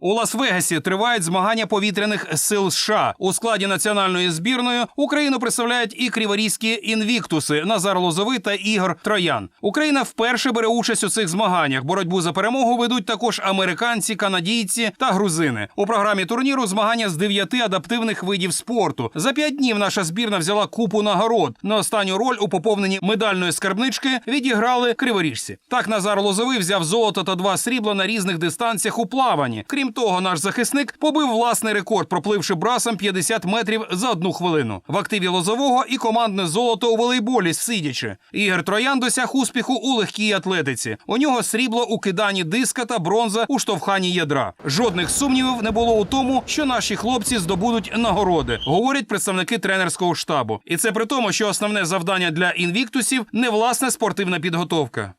У Лас-Вегасі тривають змагання повітряних сил США. У складі національної збірної Україну представляють і криворізькі інвіктуси Назар Лозовий та Ігор Троян. Україна вперше бере участь у цих змаганнях. Боротьбу за перемогу ведуть також американці, канадійці та грузини. У програмі турніру змагання з дев'яти адаптивних видів спорту. За п'ять днів наша збірна взяла купу нагород. На останню роль у поповненні медальної скарбнички відіграли криворіжці. Так Назар Лозовий взяв золото та два срібла на різних дистанціях у плаванні. Крім того, наш захисник побив власний рекорд, пропливши брасом 50 метрів за одну хвилину. В активі Лозового і командне золото у волейболі сидячи. Ігор Троян досяг успіху у легкій атлетиці. У нього срібло у киданні диска та бронза у штовханні ядра. Жодних сумнівів не було у тому, що наші хлопці здобудуть нагороди, говорять представники тренерського штабу. І це при тому, що основне завдання для інвіктусів не власне спортивна підготовка.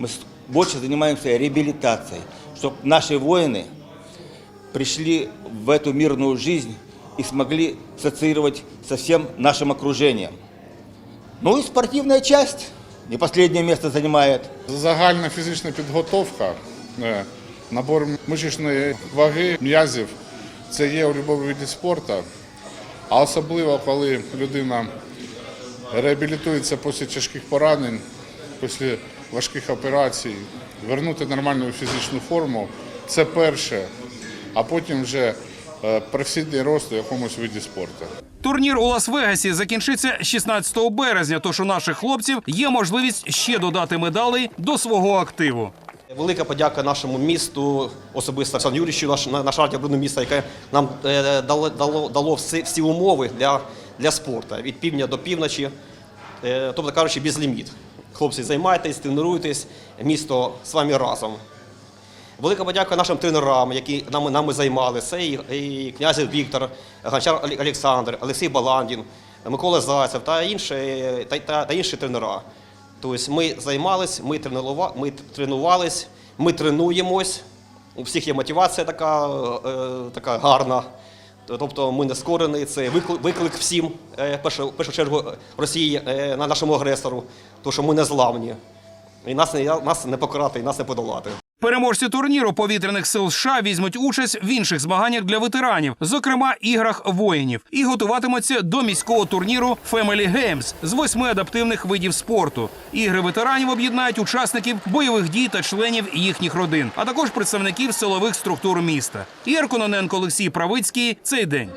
Мы с- больше занимаемся реабилитацией, чтобы наши воины пришли в эту мирную жизнь и смогли ассоциировать со всем нашим окружением. Ну и спортивная часть не последнее место занимает. Загальна фізична підготовка, е, набор мишечної ваги, м'язів це є у будь-якому виді спорту. А особливо, коли людина реабілітується після тяжких поранень, після важких операцій, вернути нормальну фізичну форму це перше, а потім вже е, професійний рост у якомусь виді спорту. Турнір у Лас-Вегасі закінчиться 16 березня. Тож у наших хлопців є можливість ще додати медалей до свого активу. Велика подяка нашому місту, особисто Олександру Юрійовичу, наш, на- наш радіобудне місто, яке нам е, дало, дало, дало всі, всі умови для, для спорту від півдня до півночі, е, тобто кажучи, без ліміт. Хлопці, займайтесь, тренуйтесь, місто з вами разом. Велика подяка нашим тренерам, які нами, нами займалися. Це і, і князів Віктор, Гончар Олександр, Олексій Баландін, Микола Зайцев та інші, та, та, та інші тренера. Тобто ми займались, ми, тренували, ми тренувались, ми тренуємось. У всіх є мотивація така, е, така гарна. Тобто ми не скорені, це виклик всім, е, першу, першу чергу Росії, е, на нашому агресору, тому що ми не зламні. І нас не, нас не покарати, і нас не подолати. Переможці турніру повітряних сил США візьмуть участь в інших змаганнях для ветеранів, зокрема іграх воїнів, і готуватимуться до міського турніру Family Games з восьми адаптивних видів спорту. Ігри ветеранів об'єднають учасників бойових дій та членів їхніх родин, а також представників силових структур міста. Ігор Кононенко, Олексій Правицький. Цей день.